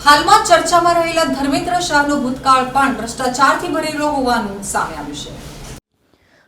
હાલમાં ચર્ચામાં રહેલા ધર્મેન્દ્ર શાહનો ભૂતકાળ પણ ભ્રષ્ટાચારથી ભરેલો હોવાનું સામે આવ્યું છે.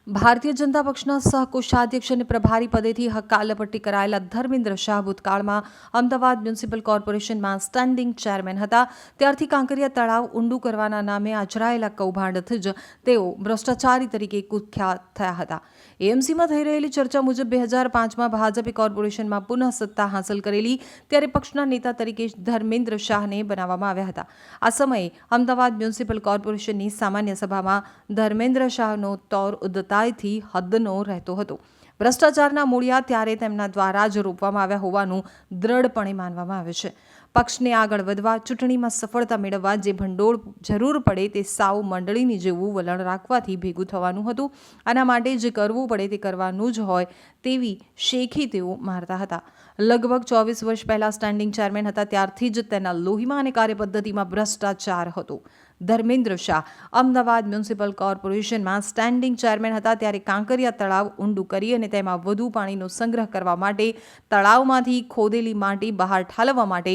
ભારતીય જનતા પક્ષના સહકોષાધ્યક્ષ અને પ્રભારી પદેથી હકાલપટ્ટી કરાયેલા ધર્મેન્દ્ર શાહ ભૂતકાળમાં અમદાવાદ મ્યુનિસિપલ કોર્પોરેશનમાં સ્ટેન્ડિંગ ચેરમેન હતા. ત્યારથી કાંકરિયા તળાવ ઊંડું કરવાના નામે આચરાયેલા કૌભાંડથી જ તેઓ ભ્રષ્ટાચારી તરીકે કુખ્યાત થયા હતા. એએમસીમાં થઈ રહેલી ચર્ચા મુજબ બે હજાર પાંચમાં ભાજપે કોર્પોરેશનમાં પુનઃ સત્તા હાંસલ કરેલી, ત્યારે પક્ષના નેતા તરીકે ધર્મેન્દ્ર શાહને બનાવવામાં આવ્યા હતા. આ સમયે અમદાવાદ મ્યુનિસિપલ કોર્પોરેશનની સામાન્ય સભામાં ધર્મેન્દ્ર શાહનો તોર ઉદ્ધતાઈથી હદનો રહેતો હતો. ભ્રષ્ટાચારના મૂળિયા ત્યારે તેમના દ્વારા જ રોપવામાં આવ્યા હોવાનું દ્રઢપણે માનવામાં આવે છે. પક્ષને આગળ વધવા, ચૂંટણીમાં સફળતા મેળવવા જે ભંડોળ જરૂર પડે તે સાવ મંડળીની જેવું વલણ રાખવાથી ભેગું થવાનું હતું. આના માટે જે કરવું પડે તે કરવાનું જ હોય તેવી શેખી તેઓ મારતા હતા. લગભગ ચોવીસ વર્ષ પહેલાં સ્ટેન્ડિંગ ચેરમેન હતા, ત્યારથી જ તેના લોહીમાં અને કાર્યપદ્ધતિમાં ભ્રષ્ટાચાર હતો. ધર્મેન્દ્ર શાહ. અમદાવાદ મ્યુનિસિપલ કોર્પોરેશનમાં સ્ટેન્ડિંગ ચેરમેન હતા ત્યારે કાંકરિયા તળાવ ઊંડું કરી અને તેમાં વધુ પાણીનો સંગ્રહ કરવા માટે તળાવમાંથી ખોદેલી માટી બહાર ઠાલવવા માટે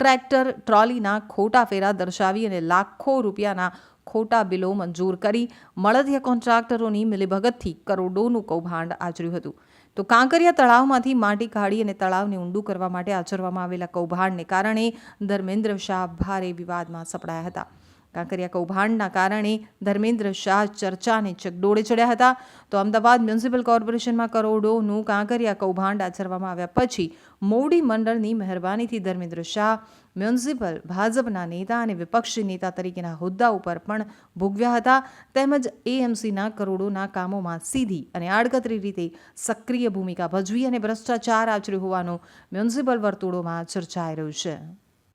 ટ્રેક્ટર, ટ્રોલીના ખોટા ફેરા દર્શાવી અને લાખો રૂપિયાના ખોટા બિલો મંજૂર કરી મળદિયા કોન્ટ્રાક્ટરોની મિલીભગતથી કરોડોનું કૌભાંડ આચર્યું હતું. તો કાંકરિયા તળાવમાંથી માટી કાઢી અને તળાવને ઊંડું કરવા માટે આચરવામાં આવેલા કૌભાંડને કારણે ધર્મેન્દ્ર શાહ ભારે વિવાદમાં સપડાયા હતા. કાંકરિયા કૌભાંડના કારણે ધર્મેન્દ્ર શાહ ચર્ચાને ચકડોળે ચડ્યા હતા. તો અમદાવાદ મ્યુનિસિપલ કોર્પોરેશનમાં કરોડોનું કાંકરિયા કૌભાંડ આચરવામાં આવ્યા પછી મોવડી મંડળની મહેરબાનીથી ધર્મેન્દ્ર શાહ મ્યુનિસિપલ, ભાજપના નેતા અને વિપક્ષી નેતા તરીકેના હોદ્દા ઉપર પણ ભોગવ્યા હતા. તેમજ એએમસીના કરોડોના કામોમાં સીધી અને આડકતરી રીતે સક્રિય ભૂમિકા ભજવી અને ભ્રષ્ટાચાર આચર્યો હોવાનું મ્યુનિસિપલ વર્તુળોમાં ચર્ચાઈ રહ્યું છે.